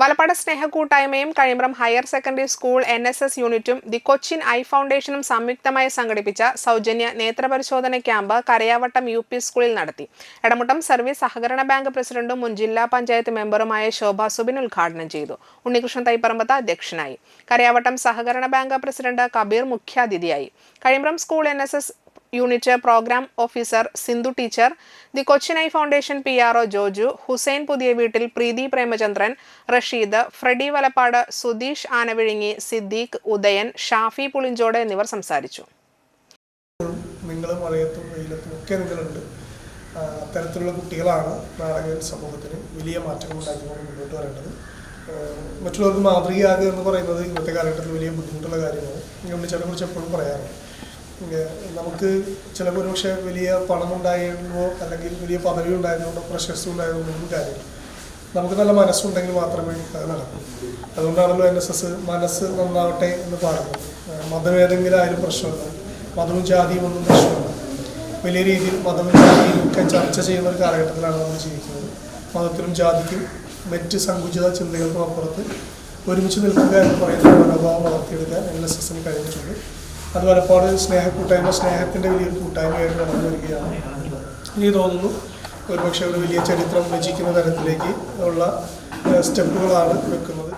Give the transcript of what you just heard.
Valappad സ്നേഹക്കൂട്ടായ്മയും Kazhimbram higher secondary school N S S യൂണിറ്റും the Cochin eye ഫൗണ്ടേഷനും സംയുക്തമായി സംഘടിപ്പിച്ച സൗജന്യ നേത്രപരിശോധന ക്യാമ്പ് കരയാവട്ടം യു പി സ്കൂളിൽ നടത്തി. എടമുട്ടം സർവീസ് സഹകരണ ബാങ്ക് പ്രസിഡന്റും മുൻ ജില്ലാ പഞ്ചായത്ത് മെമ്പറുമായ ശോഭ സുബിൻ ഉദ്ഘാടനം ചെയ്തു. ഉണ്ണികൃഷ്ണൻ തൈപ്പറമ്പത്ത് അധ്യക്ഷനായി. കരയാവട്ടം സഹകരണ ബാങ്ക് പ്രസിഡന്റ് കബീർ മുഖ്യാതിഥിയായി. Kazhimbram school N S S unit programme officer Sindhu teacher the Cochin eye foundation P R O Joju Hussain പുതിയ വീട്ടിൽ പ്രീതി പ്രേമചന്ദ്രൻ റഷീദ് ഫ്രെഡി വലപ്പാട് സുധീഷ് ആനവിഴുങ്ങി സിദ്ദീഖ് ഉദയൻ ഷാഫി പുളിഞ്ചോട് എന്നിവർ സംസാരിച്ചു. ഒക്കെ അത്തരത്തിലുള്ള കുട്ടികളാണ് നാടക സമൂഹത്തിന് വലിയ മാറ്റങ്ങൾ ഉണ്ടാക്കിക്കൊണ്ട് മുന്നോട്ട് വരേണ്ടത്. മറ്റുള്ളവർക്ക് മാതൃകയാകുക എന്ന് പറയുന്നത് ഇന്നത്തെ കാലഘട്ടത്തിൽ വലിയ ബുദ്ധിമുട്ടുള്ള കാര്യമാണ്. ഉണ്ണിച്ചനെ കുറിച്ച് എപ്പോഴും പറയാറുണ്ട്. നമുക്ക് ചിലപ്പോൾ ഒരുപക്ഷെ വലിയ പണം ഉണ്ടായതുകൊണ്ടോ അല്ലെങ്കിൽ വലിയ പദവി ഉണ്ടായിരുന്നോ പ്രശസ്തി ഉണ്ടായതുകൊണ്ടോ ഒന്നും കാര്യമില്ല. നമുക്ക് നല്ല മനസ്സുണ്ടെങ്കിൽ മാത്രമേ അത് നടക്കൂ. അതുകൊണ്ടാണല്ലോ എൻ എസ് എസ് മനസ്സ് നന്നാവട്ടെ എന്ന് പറയുന്നത്. മതം ഏതെങ്കിലും ആയാലും പ്രശ്നമില്ല. മതവും ജാതിയും ഒന്നും പ്രശ്നമില്ല. വലിയ രീതിയിൽ മതവും ജാതിയും ഒക്കെ ചർച്ച ചെയ്യുന്ന ഒരു കാലഘട്ടത്തിലാണ് നമ്മൾ ജീവിക്കുന്നത്. മതത്തിനും ജാതിക്കും മറ്റ് സങ്കുചിത ചിന്തകൾക്കും അപ്പുറത്ത് ഒരുമിച്ച് നിൽക്കുക എന്ന് പറയുന്ന മനോഭാവം വളർത്തിയെടുക്കാൻ എൻ എസ് എസിന് കഴിഞ്ഞിട്ടുണ്ട്. അത് പോലെ സ്നേഹക്കൂട്ടായ്മ സ്നേഹത്തിന്റെ വലിയൊരു കൂട്ടായ്മയായിട്ട് നടന്നു വരികയാണ് എനിക്ക് തോന്നുന്നു ഒരുപക്ഷെ ഒരു വലിയ ചരിത്രം രചിക്കുന്ന തരത്തിലേക്ക് ഉള്ള സ്റ്റെപ്പുകളാണ് വെക്കുന്നത്.